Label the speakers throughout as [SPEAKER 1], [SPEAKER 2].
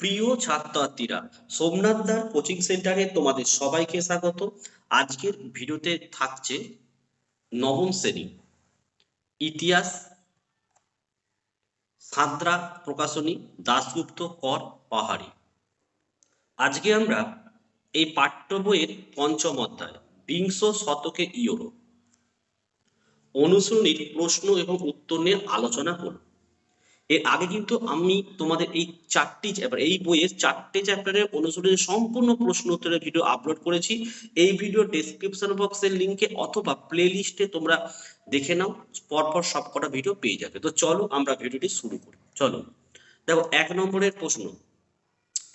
[SPEAKER 1] প্রিয় ছাত্রছাত্রীরা, সোমনাথ দার কোচিং সেন্টারে তোমাদের সবাইকে স্বাগত। আজকের ভিডিওতে থাকছে নবম শ্রেণি। ইতিহাস সাঁতরা প্রকাশনী, দাশগুপ্ত কর পাহাড়ি। আজকে আমরা এই পাঠ্য বইয়ের পঞ্চম অধ্যায়, বিংশ শতকে ইউরোপ। অনুশীলনীর প্রশ্ন এবং উত্তর নিয়ে আলোচনা করব। এর আগে কিন্তু আমি তোমাদের এই চারটি এবার এই বইয়ের চারটে চ্যাপ্টারের অনুসরণের সম্পূর্ণ প্রশ্ন উত্তরের ভিডিও আপলোড করেছি। এই ভিডিও ডেসক্রিপশন বক্সের লিংকে অথবা প্লে লিস্টে তোমরা দেখে নাও, পরপর সবকটা ভিডিও পেয়ে যাবে। তো চলো আমরা ভিডিওটি শুরু করি। চলো। দেখো, এক নম্বরের প্রশ্ন।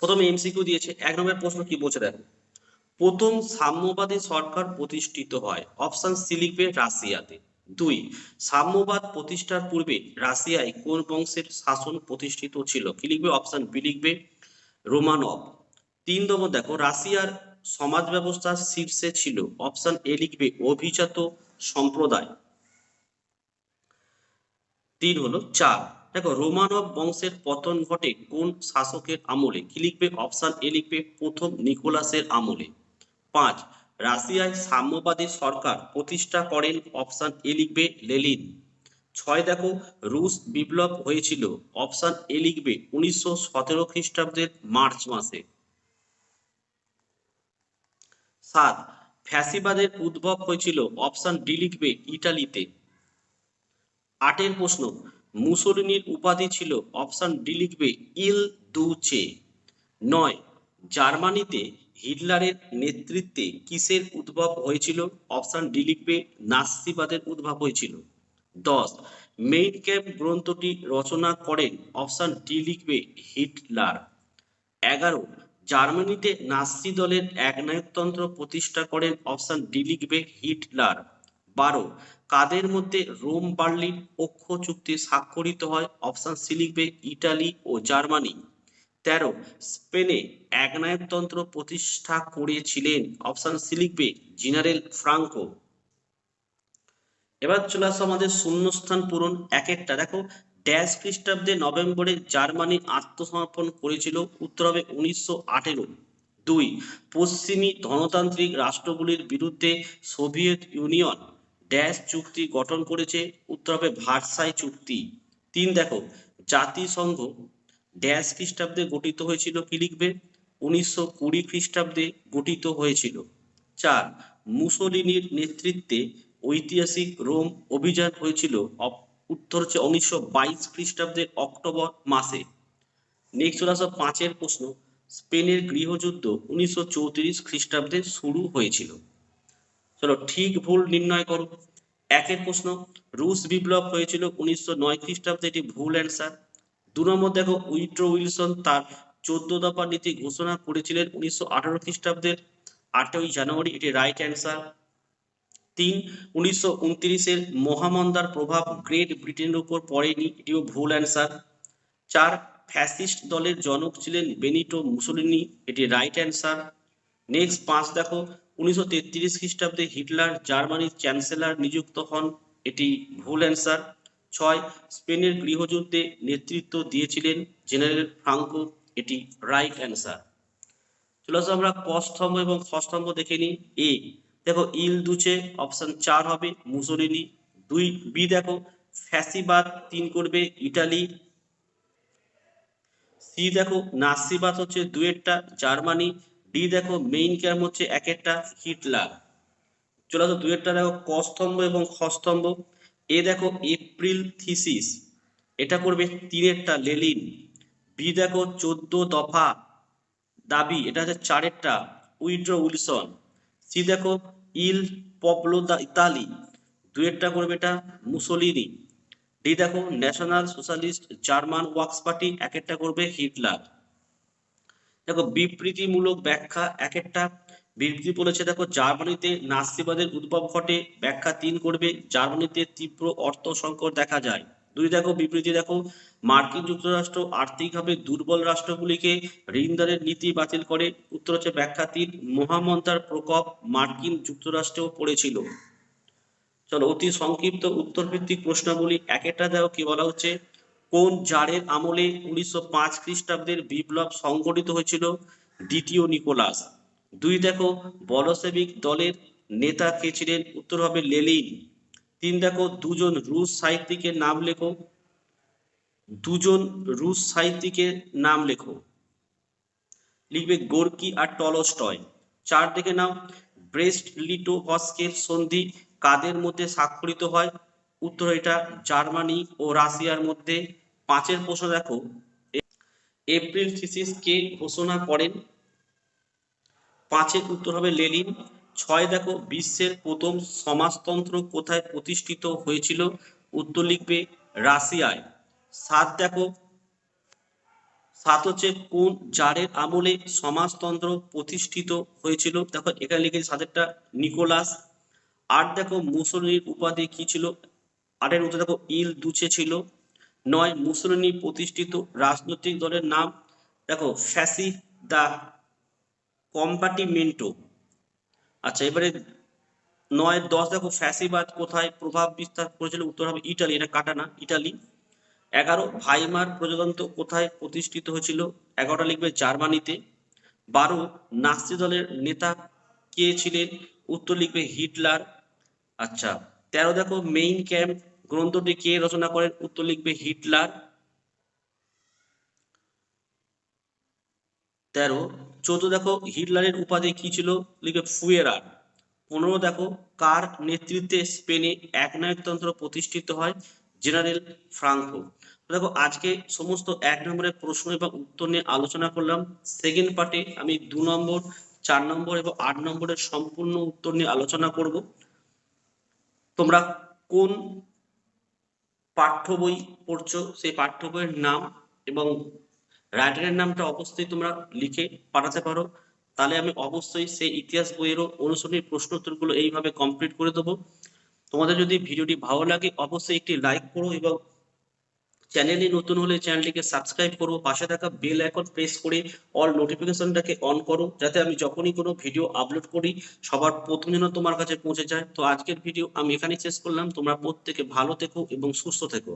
[SPEAKER 1] প্রথমে এমসিকিউ দিয়েছে। এক নম্বরের প্রশ্ন কি বলছে দেখো? প্রথম সাম্যবাদী সরকার প্রতিষ্ঠিত হয়। অপশন সি লিখবে রাশিয়াতে। দুই, সাম্যবাদ প্রতিষ্ঠার পূর্বে রাশিয়ায় কোন বংশের শাসন প্রতিষ্ঠিত ছিল? কি লিখবে? অপশন বি লিখবে রোমানব। তিন নম্বর দেখো, রাশিয়ার সমাজ ব্যবস্থার শীর্ষে ছিল। অপশন এ লিখবে অভিজাত সম্প্রদায়। তিন হলো চার। দেখো, রোমানব বংশের পতন ঘটে কোন শাসকের আমলে? কি লিখবে? অপশন এ লিখবে প্রথম নিকোলাসের আমলে। পাঁচ রাশিয়ায় সাম্যবাদী সরকার প্রতিষ্ঠা করেন অপশন এ লিখবে লেলিন ছয় দেখো, রুশ বিপ্লব হয়েছিল। অপশন এ লিখবে উনিশশো সতেরো খ্রিস্টাব্দের মার্চ মাসে। সাত, ফ্যাসিবাদের উদ্ভব হয়েছিল। অপশন ডি লিখবে ইটালিতে। আটের প্রশ্ন, মুসলিনীর উপাধি ছিল। অপশন ডি লিখবে ইল দুচে। নয়, জার্মানিতে হিটলারের নেতৃত্বে কিসের উদ্ভব হয়েছিল? অপশন ডি লিখবে, নাস্তিবাদের উদ্ভব হয়েছিল। দশ, মেইন ক্যাম্প গ্রন্থটি রচনা করেন। অপশন ডি লিখবে, হিটলার। এগারো, জার্মানিতে নাসি দলের একনায়কতন্ত্র প্রতিষ্ঠা করেন। অপশন ডি লিখবে, হিটলার। বারো, কাদের মধ্যে রোম বার্লিন পক্ষ চুক্তি স্বাক্ষরিত হয়? অপশন সি লিখবে, ইটালি ও জার্মানি। তেরো, স্পেনে একনায়কতন্ত্র প্রতিষ্ঠা করেছিলেন। অপশন সি লিখবে জেনারেল ফ্রাঙ্কো। এবার চলে আসো আমাদের শূন্যস্থান পূরণ এক একটা দেখো, ড্যাশ খ্রিস্টাব্দে নভেম্বরে জার্মানি আত্মসমর্পণ করেছিল, উত্তর হবে উনিশশো আঠেরো। দুই, পশ্চিমী ধনতান্ত্রিক রাষ্ট্রগুলির বিরুদ্ধে সোভিয়েত ইউনিয়ন ড্যাশ চুক্তি গঠন করেছে, উত্তর হবে ভার্সাই চুক্তি। তিন, দেখো, জাতিসংঘ ড্যাশ খ্রিস্টাব্দে গঠিত হয়েছিল কি লিখবে? উনিশশো কুড়ি খ্রিস্টাব্দে গঠিত হয়েছিল। চার, মুসোলিনির নেতৃত্বে ঐতিহাসিক রোম অভিযান হয়েছিল উত্তর হচ্ছে উনিশশো বাইশ খ্রিস্টাব্দের অক্টোবর মাসে। নেক্সট চলে আসো পাঁচের প্রশ্ন। স্পেনের গৃহযুদ্ধ উনিশশো চৌত্রিশ খ্রিস্টাব্দে শুরু হয়েছিল। চলো ঠিক ভুল নির্ণয় করো। একের প্রশ্ন, রুশ বিপ্লব হয়েছিল উনিশশো নয় খ্রিস্টাব্দে, এটি ভুল অ্যান্সার দু নম্বর দেখো উইট্রো উইলসন তার চোদ্দ দফা নীতি ঘোষণা করেছিলেন উনিশশো আঠারো খ্রিস্টাব্দের আটই জানুয়ারি, এটি রাইট অ্যান্সার তিন, উনিশশো উনত্রিশের মহামন্দার প্রভাব গ্রেট ব্রিটেনের উপর পড়েনি, এটিও ভুল অ্যান্সার চার, ফ্যাসিস্ট দলের জনক ছিলেন বেনিটো মুসলিনি, এটি রাইট অ্যান্সার নেক্সট পাঁচ, দেখো, উনিশশো তেত্রিশ খ্রিস্টাব্দে হিটলার জার্মানির চ্যান্সেলর নিযুক্ত হন, এটি ভুল অ্যান্সার ছয় স্পেনের গৃহযুদ্ধে নেতৃত্ব দিয়েছিলেন জেনারেল ফ্রাঙ্কো, এটি রাইট অ্যান্সার। চলে আসো আমরা ক স্তম্ভ এবং খ স্তম্ভ দেখে নিই। এ, দেখো ইল দুচে, অপশন চার হবে মুসলিনি। দুই, বি, দেখো ফ্যাসিবাদ, তিন করবে ইটালি। সি, দেখো নাসিবাদ হচ্ছে দুয়েরটা, জার্মানি। ডি, দেখো মেইন ক্যাম্প হচ্ছে এক একটা হিটলার। চলে আসো দুয়েরটা, দেখো ক স্তম্ভ এবং খ স্তম্ভ। এ দেখো এপ্রিল থিসিস। এটা করবে তিনেরটা লেলিন বি দেখো চোদ্দ দফা দাবি, এটা হচ্ছে চারেরটা উইড্রো উইলসন। সি দেখো ইল পবলো দা ইতালি। দুয়েরটা করবে এটা মুসোলিনি। ডি দেখো national socialist German works party এক একটা করবে হিটলার। দেখো বিবৃতিমূলক ব্যাখ্যা এক বিবৃতি বলেছে, দেখো, জার্মানিতে নাস্তিবাদের উদ্ভব ঘটে, ব্যাখ্যা তিন করবে, জার্মানিতে তীব্র অর্থ সংকট দেখা যায়। দুই, দেখো, বিবৃতি, দেখো, মার্কিন যুক্তরাষ্ট্র আর্থিকভাবে দুর্বল রাষ্ট্রগুলিকে ঋণদানের নীতি বাতিল করে। উত্তর হচ্ছে ব্যাখ্যা তিন, মহামন্তার প্রকোপ মার্কিন যুক্তরাষ্ট্রেও পড়েছিল। চলো, অতি সংক্ষিপ্ত উত্তর ভিত্তিক প্রশ্নাবলী এক একটা দেখো, কি বলা হচ্ছে? কোন জারের আমলে উনিশশো পাঁচ খ্রিস্টাব্দের বিপ্লব সংগঠিত হয়েছিল? দ্বিতীয় নিকোলাস। দুই দেখো বলসেবিক দলের নেতা কে ছিলেন? উত্তর হবে লেলিন। তিন দেখো, দুজন রুশ সাহিত্যিকের নাম লেখো। দুজন রুশ সাহিত্যিকের নাম লেখো। লিখবে গোর্কি আর টলস্টয়। চার দেখে নাও, ব্রেস্ট লিটোভস্কের সন্ধি কাদের মধ্যে স্বাক্ষরিত হয়? উত্তর এটা জার্মানি ও রাশিয়ার মধ্যে। পাঁচের প্রশ্ন দেখো এপ্রিল থিসিস কে ঘোষণা করেন? পাঁচের উত্তর হবে লেনিন। ছয় দেখো, বিশ্বের প্রথম সমাজতন্ত্র কোথায় প্রতিষ্ঠিত হয়েছিল? উত্তর লিখবে রাশিয়ায়। সাত দেখো, সাত হচ্ছে কোন জারের আমলে সমাজতন্ত্র প্রতিষ্ঠিত হয়েছিল? দেখো, এখানে লিখেছে সাতেরটা, নিকোলাস। আট দেখো মুসলিনীর উপাধি কি ছিল? আটের উত্তর দেখো, ইল দুচে ছিল। নয় মুসলিনী প্রতিষ্ঠিত রাজনৈতিক দলের নাম। দেখো ফ্যাসি দা কম্পার্টিমেন্টো। আচ্ছা এবারে নয়, দশ, দেখো, ফ্যাসিবাদ কোথায়, প্রভাব বিস্তার করেছিল, উত্তর হবে ইটালি, এটা কাটা না, ইটালি। এগারো, ভাইমার প্রজাতন্ত্র কোথায় প্রতিষ্ঠিত হয়েছিল, এগারোটা লিখবে জার্মানিতে। বারো, নাৎসি দলের নেতা কে ছিলেন, উত্তর লিখবে হিটলার। আচ্ছা তেরো, দেখো, মেইন ক্যাম্প গ্রন্থটি কে রচনা করেন, উত্তর লিখবে হিটলার। তেরো চৌদ্দ দেখো, হিটলারের উপাধি কি ছিল? লিখবে ফুয়েরার পনেরো দেখো, কার নেতৃত্বে স্পেনে একনায়কতন্ত্র প্রতিষ্ঠিত হয়? General Franco. দেখো, আজকে সমস্ত এক নম্বরের প্রশ্ন এবং উত্তর নিয়ে আলোচনা করলাম। সেকেন্ড পার্টে আমি দু নম্বর, চার নম্বর এবং আট নম্বরের সম্পূর্ণ উত্তর নিয়ে আলোচনা করব। তোমরা কোন পাঠ্য বই পড়ছো? সেই পাঠ্য বইয়ের নাম এবং রাইটারের নামটা অবশ্যই তোমরা লিখে পাঠাতে পারো। তাহলে আমি অবশ্যই সেই ইতিহাস বইয়েরও অনুসরণী প্রশ্ন উত্তরগুলো এইভাবে কমপ্লিট করে দেবো। তোমাদের যদি ভিডিওটি ভালো লাগে, অবশ্যই একটি লাইক করো এবং চ্যানেলে নতুন হলে চ্যানেলটিকে সাবস্ক্রাইব করো। পাশে থাকা বেল আইকন প্রেস করে অল নোটিফিকেশনটাকে অন করো, যাতে আমি যখনই কোনো ভিডিও আপলোড করি, সবার প্রথম যেন তোমার কাছে পৌঁছে যায়। তো আজকের ভিডিও আমি এখানেই শেষ করলাম। তোমরা প্রত্যেকে ভালো থেকো এবং সুস্থ থেকো।